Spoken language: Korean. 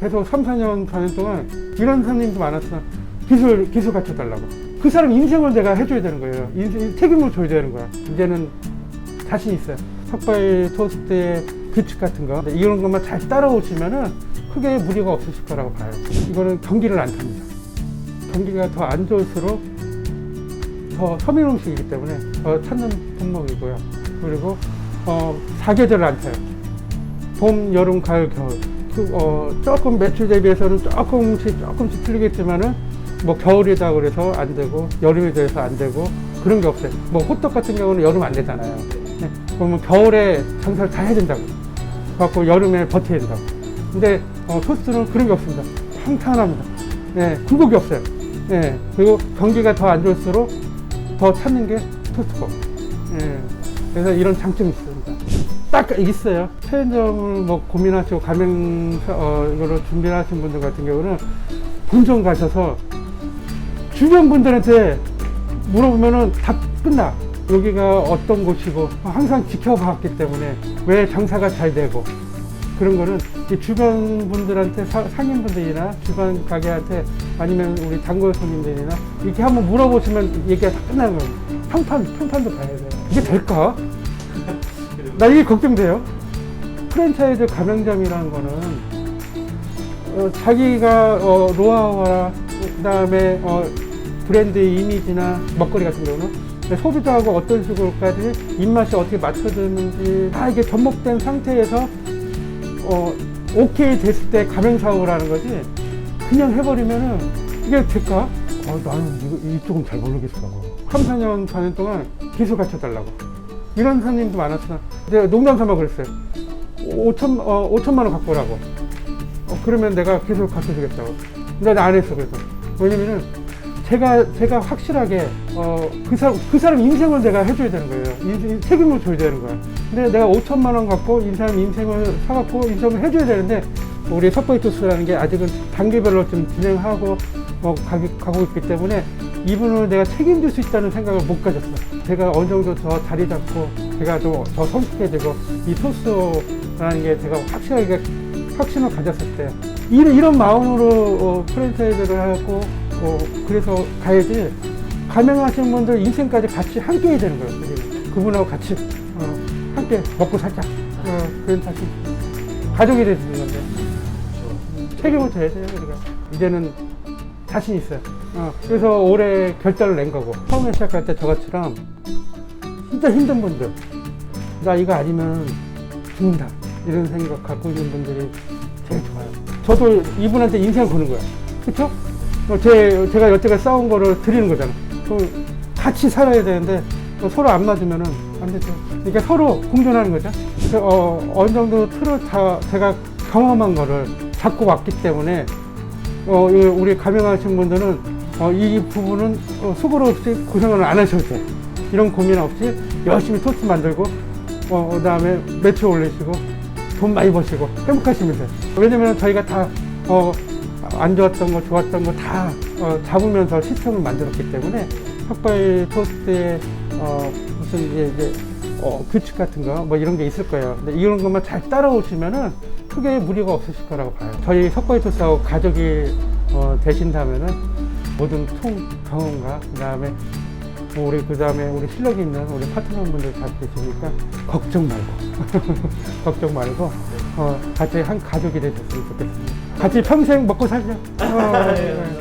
계속 3, 4년, 4년 동안 이런 사람님도 많았어. 기술, 기술 갖춰달라고. 그 사람 인생을 내가 해줘야 되는 거예요. 인생, 책임을 져야 되는 거야. 이제는 자신 있어요. 삭발 토스트의 규칙 같은 거. 이런 것만 잘 따라오시면은 크게 무리가 없으실 거라고 봐요. 이거는 경기를 안 탑니다. 경기가 더 안 좋을수록 더 서민 음식이기 때문에 더 찾는 품목이고요. 그리고 어, 사계절을 안 타요. 봄, 여름, 가을, 겨울. 그, 어, 조금 매출 대비해서는 조금씩 조금씩 틀리겠지만은 뭐 겨울이다 그래서 안 되고 여름이 돼서 안 되고 그런 게 없어요. 뭐 호떡 같은 경우는 여름 안 되잖아요. 네. 그러면 겨울에 장사를 다 해야 된다고. 갖고 여름에 버텨야 된다고. 근데 어, 토스트는 그런 게 없습니다. 평탄합니다. 네, 굴곡이 없어요. 네, 그리고 경기가 더 안 좋을수록 더 찾는 게 토스트고. 예. 그래서 이런 장점이 있습니다. 딱 있어요. 체인점을 뭐 고민하시고 가맹 어, 이거를 준비하신 분들 같은 경우는 본점 가셔서 주변 분들한테 물어보면은 다 끝나. 여기가 어떤 곳이고 항상 지켜봤기 때문에 왜 장사가 잘 되고 그런 거는 이 주변 분들한테 사- 상인분들이나 주변 가게한테 아니면 우리 단골 손님들이나 이렇게 한번 물어보시면 얘기가 다 끝나는 거예요. 평판, 평판도 봐야 돼요. 이게 될까? 나 이게 걱정돼요. 프랜차이즈 가맹점이라는 거는 어, 자기가 어, 노하우나 그다음에 어, 브랜드의 이미지나 먹거리 같은 경우는 소비자하고 어떤 식으로까지 입맛이 어떻게 맞춰지는지 다 이게 접목된 상태에서 어, 오케이 됐을 때 가맹 사업을 하는 거지 그냥 해버리면은 이게 될까? 어, 나는 이거, 이쪽은 잘 모르겠어. 3, 4년, 4년 동안 기술 갖춰달라고. 이런 사장님도 많았어. 내가 농담 삼아 그랬어요. 5천, 어, 5천만 원 갖고 오라고. 어, 그러면 내가 기술 갖춰주겠다고. 근데 나안 했어, 그래서. 왜냐면은 제가, 제가 확실하게, 어, 그 사람, 그 사람 인생을 내가 해줘야 되는 거예요. 인생, 책임을 져야 되는 거야. 근데 내가 5천만 원 갖고 이 사람 인생을 사갖고 인생을 해줘야 되는데, 우리 석바이토스라는 게 아직은 단계별로 좀 진행하고, 어, 가고 있기 때문에 이분을 내가 책임질 수 있다는 생각을 못 가졌어. 제가 어느 정도 더 자리 잡고, 제가 더, 더 성숙해지고, 이 토스라는 게 제가 확실하게 확신을 가졌을 때, 이런, 이런 마음으로 어, 프랜차이즈를 하고, 어, 그래서 가야지, 가맹하시는 분들 인생까지 같이 함께 해야 되는 거예요. 그분하고 같이, 어, 함께 먹고 살자. 어, 그런 자신. 가족이 되는 건데. 책임을 져야 돼요, 우리가. 이제는 자신 있어요. 어, 그래서 올해 결단을 낸 거고. 처음에 시작할 때 저같이랑 진짜 힘든 분들. 나 이거 아니면 죽는다. 이런 생각 갖고 있는 분들이 제일 좋아요. 저도 이분한테 인생을 거는 거야. 그쵸? 어, 제, 제가 여태까지 싸운 거를 드리는 거잖아. 그럼 같이 살아야 되는데 또 서로 안 맞으면은 안 되죠. 그러니까 서로 공존하는 거죠. 그래서 어, 어느 정도 틀을 다 제가 경험한 거를 잡고 왔기 때문에 어, 이 우리 가명하신 분들은 어, 이 부분은 어, 수고로 없이 고생을 안 하셔도 돼. 이런 고민 없이 열심히 토스트 만들고 어, 그다음에 매출 올리시고 돈 많이 버시고 행복하시면 돼요. 왜냐면 저희가 다 어, 안 좋았던 거 좋았던 거다 어, 잡으면서 시스템을 만들었기 때문에 삭발 토스트에 어, 무슨 이제, 이제 어, 규칙 같은 거 뭐 이런 게 있을 거예요. 근데 이런 것만 잘 따라오시면은 크게 무리가 없으실 거라고 봐요. 저희 석바이 토스하고 가족이 어, 되신다면은 모든 총 경험과 그 다음에 뭐 우리 그 다음에 우리 실력이 있는 우리 파트너분들 다 계시니까 걱정 말고 걱정 말고 어, 같이 한 가족이 되셨으면 좋겠습니다. 같이 평생 먹고 살자. 어, 네.